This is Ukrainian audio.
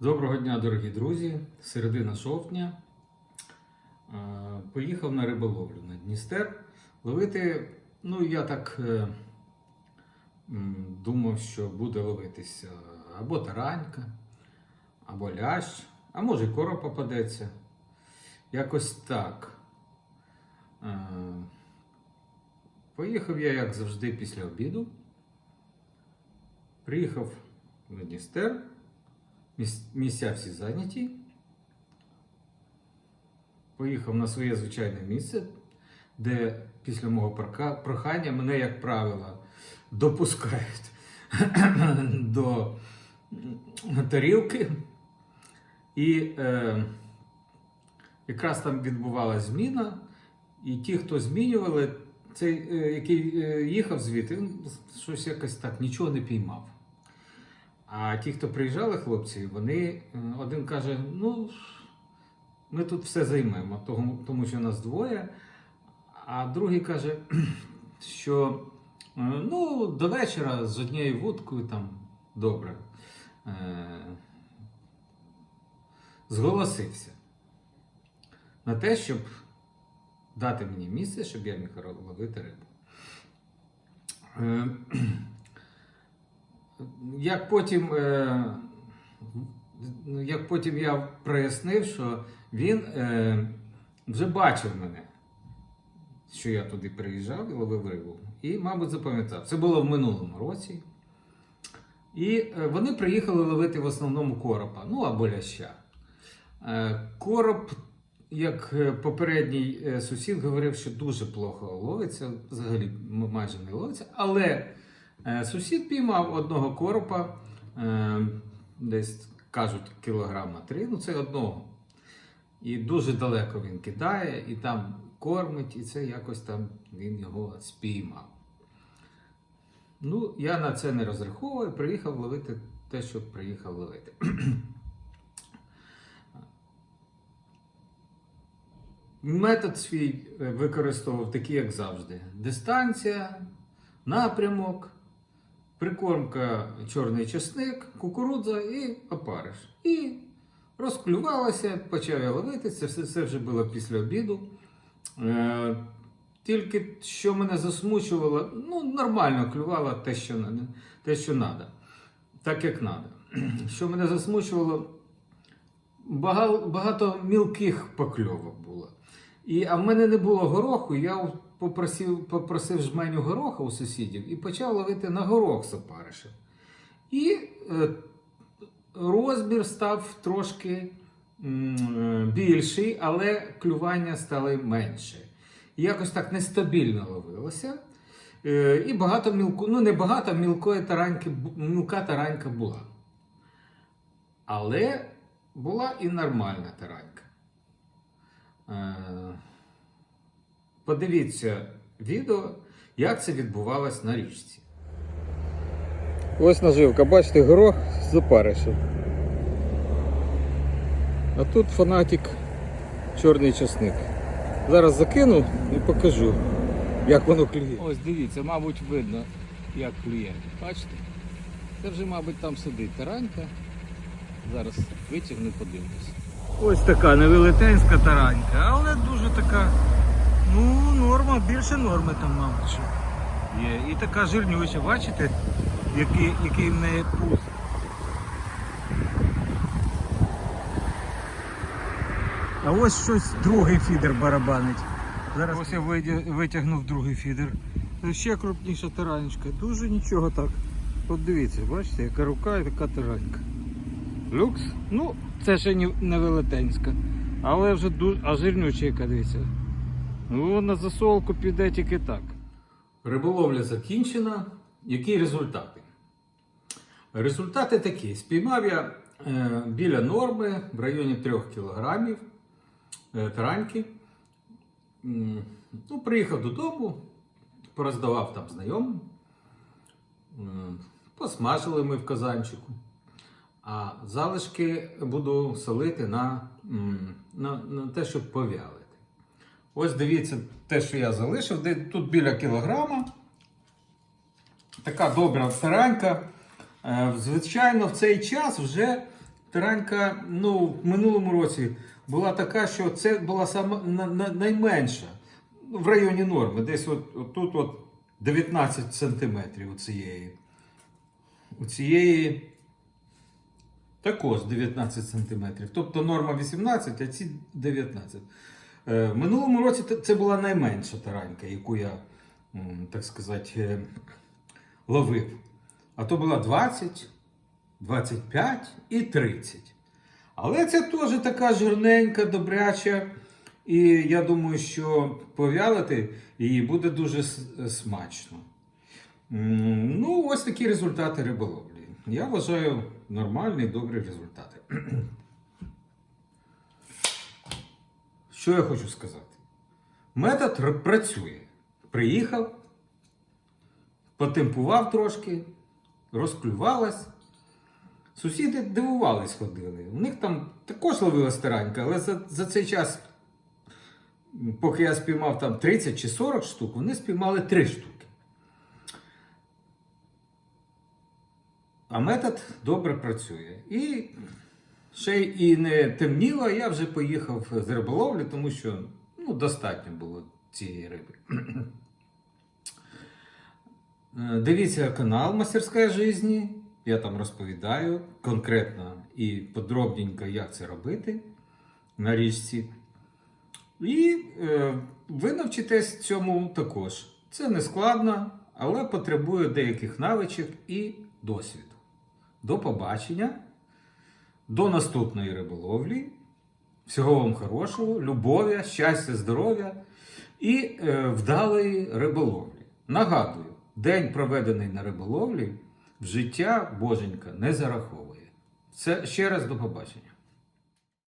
Доброго дня, дорогі друзі! Середина жовтня. Е, Поїхав на риболовлю на Дністер. Ловити, ну я так е, думав, що буде ловитися або таранька, або лящ, а може і короб попадеться. Якось так. Е, Поїхав я, як завжди, після обіду. Приїхав на Дністер. Міс- Місця всі зайняті. Поїхав на своє звичайне місце, де після мого прохання мене, як правило, допускають до тарілки. І е, якраз там відбувалася зміна, і ті, хто змінювали, цей, е, який е, їхав звідти, він щось якось так нічого не піймав. А ті, хто приїжджали, хлопці, вони е, один каже: ну, ми тут все займемо, тому, тому що нас двоє. А другий каже, що е, ну, до вечора з однією вудкою там добре. Е, Зголосився на те, щоб дати мені місце, щоб я міг ловити рибу. Як потім, е, ну, як потім я прояснив, що він е, вже бачив мене, що я туди приїжджав і ловив рибу. І, мабуть, запам'ятав. Це було в минулому році. І е, вони приїхали ловити в основному коропа, ну або ляща. Короб, як попередній сусід говорив, що дуже плохо ловиться, взагалі майже не ловиться, але Сусід піймав одного коропа, е, десь кажуть кілограма три, ну це одного. І дуже далеко він кидає, і там кормить, і це якось там він його спіймав. Ну, я на це не розраховую, приїхав ловити те, що приїхав ловити. Метод свій е, використовував такий, як завжди: дистанція, напрямок, прикормка чорний чесник, кукурудза і опариш. І розклювалося, почав я ловити. Це все вже було після обіду. Е, тільки що мене засмучувало, ну, нормально клювало те, що надо, те, що надо, так як треба. Що мене засмучувало, багато мілких покльовок було. І, а в мене не було гороху, я попросив, попросив жменю гороха у сусідів і почав ловити на горох з опаришем. І е, розмір став трошки м, е, більший, але клювання стало менше. І якось так нестабільно ловилося. Е, і багато мілку, ну не багато мілкої тараньки, мілка таранька була. Але була і нормальна таранька. Е, Подивіться відео, як це відбувалось на річці. Ось наживка, бачите, горох з опаришем. А тут фанатик чорний часник. Зараз закину і покажу, як воно клює. Ось дивіться, мабуть, видно, як клює. Бачите? Це вже, мабуть, там сидить таранька. Зараз витягну, подивлюсь. Ось така невелетенська таранька, але дуже така, ну, норма, більше норми там, мабуть. Є. І така жирнюча, бачите, який, який в неї пуз. А ось щось другий фідер барабанить. Зараз ось я витягнув другий фідер. Ще крупніша таранечка. Дуже нічого так. От дивіться, бачите, яка рука і така таранька. Люкс. Ну, це ще не, велетенська. Але вже дуже, а жирнюча яка дивіться. Ну, на засолку піде тільки так. Риболовля закінчена. Які результати? Результати такі. Спіймав я е, біля норми в районі 3 кілограмів е, тараньки. Ну, приїхав додому, пороздавав там знайомим. Посмажили ми в казанчику. А залишки буду солити на, на, на те, щоб повялити. Ось дивіться те, що я залишив. Тут біля кілограма. Така добра таранька. Е, Звичайно, в цей час вже таранька ну, в минулому році була така, що це була сама на- на- найменша ну, в районі норми. Десь от, от тут от 19 сантиметрів у цієї. У цієї також 19 сантиметрів. Тобто норма 18, а ці 19. Е, В минулому році це була найменша таранька, яку я, так сказати, е, ловив. А то була 20, 25 і 30. Але це теж така жирненька, добряча. І я думаю, що повялити її буде дуже смачно. Ну, ось такі результати риболовлі. Я вважаю нормальні, добрі результати. Що я хочу сказати? Метод працює. Приїхав, потемпував трошки, розклювалась. Сусіди дивувались ходили. У них там також ловила старанька, але за, за цей час, поки я спіймав там 30 чи 40 штук, вони спіймали 3 штуки. А метод добре працює. І ще і не темніло, я вже поїхав з риболовлі, тому що ну, достатньо було цієї риби. Е, Дивіться канал Мастерська жизни. Я там розповідаю конкретно і подробненько, як це робити на річці. І е, ви навчитесь цьому також. Це не складно, але потребує деяких навичок і досвіду. До побачення, до наступної риболовлі. Всього вам хорошого, любові, щастя, здоров'я і е, вдалої риболовлі. Нагадую, день, проведений на риболовлі, в життя Боженька не зараховує. Це ще раз до побачення.